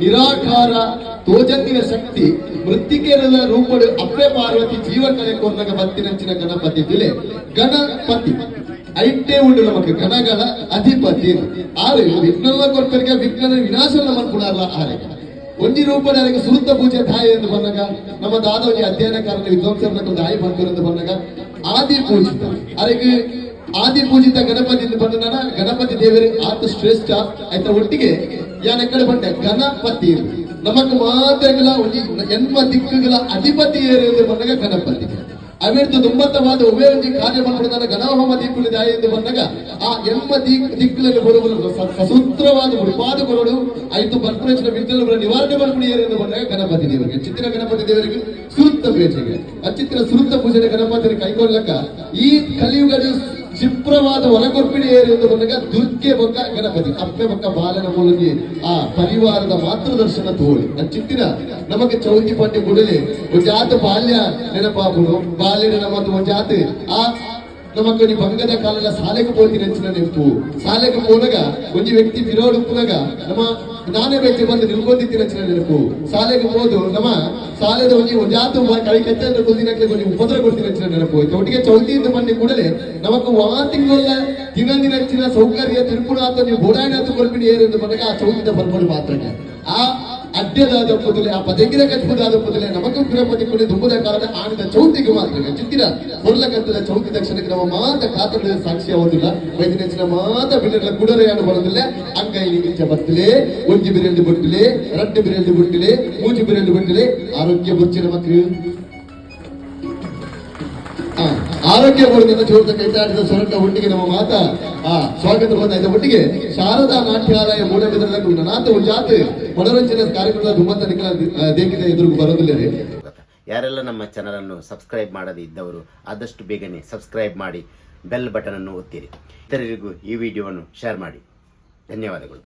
ನಿರಾಕಾರ ತೋಜಂದಿನ ಶಕ್ತಿ ಮೃತ್ತಿಕೆರದ ರೂಪಡು ಅಪ್ಪೆ ಪಾರ್ವತಿ ಜೀವ ಕಲೆ ಕೊರ್ನಗ ಬತ್ತಿನಂಚಿನ ಗಣಪತಿ ದಿಲೆ ಗಣಪತಿ. ಐಟೇ ಉಂಡು ನಮಕ್ ಗಣಗಳ ಅಧಿಪತಿ ಆರೆ ವಿಘ್ನಲ್ಲ ಕೊರ್ತರಿಗೆ ವಿಘ್ನ ವಿನಾಶ ಮನ್ಪುಡಲ್ಲ ಆರೆ. ಒಂದಿ ರೂಪದ ಅದಕ್ಕೆ ಸುರುತ ಪೂಜೆ ತಾಯಿ ಎಂದು ಬಂದಾಗ, ನಮ್ಮ ದಾದೋಜಿ ಅಧ್ಯಯನಕಾರನ ವಿದ್ವಾಂಸರನ್ನ ದಾಯಿ ಬಂದರು ಎಂದು ಬಂದಾಗ, ಆದಿ ಪೂಜಿತ. ಅದಕ್ಕೆ ಆದಿ ಪೂಜಿತ ಗಣಪತಿ ಬಂದ ಗಣಪತಿ ದೇವರೇ, ಆತ ಶ್ರೇಷ್ಠ. ಆಯ್ತ, ಒಟ್ಟಿಗೆ ಯಾನ ಕಡೆ ಬಂದೆ? ಗಣಪತಿ. ನಮಕ್ ಮಾತ್ರಗಳ ಎನ್ಮ ದಿಕ್ಕುಗಳ ಅಧಿಪತಿ ಏರಿದೆ ಬಂದಾಗ ಗಣಪತಿ. ಅವಿರ್ತು ದುಂಬತ್ತವಾದ ಉಭಯ ಒಂಜಿ ಕಾರ್ಯ ಮಾಡ್ಬಿಡ್ತಾನೆ ಗಣಹೋಮ ದೀಪುಲಿ ದಾಯ ಎಂದು ಬಂದಾಗ ಆ ಎಮ್ಮ ದಿಕ್ ದಿಕ್ಕುಲಲ್ಲಿ ಬರುವುದು ಸಸೂತ್ರವಾದ ಉಪಾದ ಕೊರಡು ಐದು ಬರ್ಪರೇಷನ್ ವಿದ್ಯೆಗಳ ನಿವಾರಣೆ ಮಾಡ್ಬಿಡಿ ಎಂದು ಬಂದಾಗ ಗಣಪತಿ ದೇವರಿಗೆ. ಚಿತ್ರ ಗಣಪತಿ ದೇವರಿಗೆ ಸುರುತ್ತ ಪೂಜೆಗೆ. ಅಚಿತ್ರ ಸುರುತ್ತ ಪೂಜೆಗೆ ಗಣಪತಿ ಕೈಗೊಳ್ಳಕ ಈ ಕಲಿಯುಗದ ಕ್ಷಿಪ್ರವಾದ ಏರು ಎಂದು ಬಂದಾಗ ದುರ್ಗೆ ಬೊಕ್ಕ ಗಣಪತಿ, ಅಪ್ಪೆ ಬೊಕ್ಕ ಬಾಲನ ಮೂಲಗಿ ಆ ಪರಿವಾರದ ಮಾತೃದರ್ಶನ ತೋಳಿ. ಅಂಚಿತ್ತಿನ ನಮಗೆ ಚೌತಿ ಪಂಡಿ ಗುಡಲಿ ಜಾತ ಬಾಲ್ಯ ನೆನಪಾಪುಡು ಬಾಲ್ಯದ ನಮ್ಮದು ಜಾತಿ. ಆ నమ్మకని భంగద కాలంలో సాలేకపోతే నెంచిన నెంపు సాలేకపోనగా కొంచెం వ్యక్తి విరోడుకునగా నమ్మ జ్ఞాన ವ್ಯಕ್ತಿ ಬಂದು ನಿಲ್ಕೊಂಡಿದ್ದಿ ನೆಂಚಿನ ನೆನಪು. ಶಾಲೆಗೆ ಹೋದು ನಮ್ಮ ಸಾಲದ ಒಂದು ಒಜಾತು ಕೈ ಕೆತ್ತಂದ್ರೆ ಕುಂದಿನಕ್ಕೆ ಕೊಂಚ ಉಪದ್ರ ಕೊಡ್ತೀನಿ ನೆಂಚಿನ ನೆನಪು. ಒಟ್ಟಿಗೆ ಚೌತಿಯಿಂದ ಬಂದ ಕೂಡಲೇ. ನಮಕ್ ವಾ ತಿಂಗಳ ದಿನ ದಿನಚ್ಚಿನ ಸೌಕರ್ಯ ತಿರುಪುಣ ನೀವು ಹೋರಾಡಿನ ಕೊಲ್ಪಿಡಿ ಏರೆಂದು ಮನಗ ಆ ಚೌತಿಯಿಂದ ಬರ್ಬೋದು ಮಾತ್ರ ಆ ಅಡ್ಡದಾದ ಒಪ್ಪುದಲೆ ಆ ಪದಗಿರ ಕಚ್ಚುವುದಾದ ಒಪ್ಪುದಲೆ ನಮಗೂ ಗೃಹಪತಿ ಕೊಡಿ ದುಂಬುದ ಕಾಲದ ಆಣಿದ ಚೌತಿಗೆ ಮಾತ್ರ ಚಿತ್ತಿರ ಹೊರಲ ಕತ್ತದ ಚೌತಿ ದಕ್ಷಿಣಕ್ಕೆ ನಮ್ಮ ಮಾತ ಕಾತರದ ಸಾಕ್ಷಿ ಆಗೋದಿಲ್ಲ ವೈದ್ಯನೆಚ್ಚಿನ ಮಾತ ಬಿಡಲ ಕುಡರೆಯಾಡು ಬರೋದಿಲ್ಲ ಅಂಗೈ ನಿಂಚ ಬರ್ತಲೆ ಒಂಜಿ ಬಿರೆಂಡು ಬುಟ್ಟಿಲೆ ರಡ್ಡು ಬಿರೆಂಡು ಬುಟ್ಟಿಲೆ ಮೂಜಿ ಬಿರೆಂಡು ಬುಟ್ಟಿಲೆ ಆರೋಗ್ಯ ಬುಚ್ಚಿನ ಮಕ್ಕಳು ಆ, ಆರೋಗ್ಯ ಬೋರ್ಡಿನಿಂದ ಚೋಟ ಕೈತಾಡಿದ ಸೊರಟ ಒಟ್ಟಿಗೆ ನಮ್ಮ ಮಾತ. ಆ, ಸ್ವಾಗತ ಬಂದ ಒಟ್ಟಿಗೆ ಶಾರದಾ ನಾಟ್ಯಾಲಯ ಮೂಡಬಿದ್ರಲ್ಲಿ ನನಾತ ಜಾತಿ ಮನೋರಂಜನೆ ಕಾರ್ಯಕ್ರಮದ ದುಮ್ಮತ್ತ ನಿಖಲ ದೇಗಿದೆ ಎದುರು ಬರೋದಿಲ್ಲ ಯಾರೆಲ್ಲ ನಮ್ಮ ಚಾನಲನ್ನು ಸಬ್ಸ್ಕ್ರೈಬ್ ಮಾಡದೇ ಇದ್ದವರು, ಆದಷ್ಟು ಬೇಗನೆ ಸಬ್ಸ್ಕ್ರೈಬ್ ಮಾಡಿ ಬೆಲ್ ಬಟನ್ ಅನ್ನು ಒತ್ತಿರಿ. ಇತರರಿಗೂ ಈ ವಿಡಿಯೋವನ್ನು ಶೇರ್ ಮಾಡಿ. ಧನ್ಯವಾದಗಳು.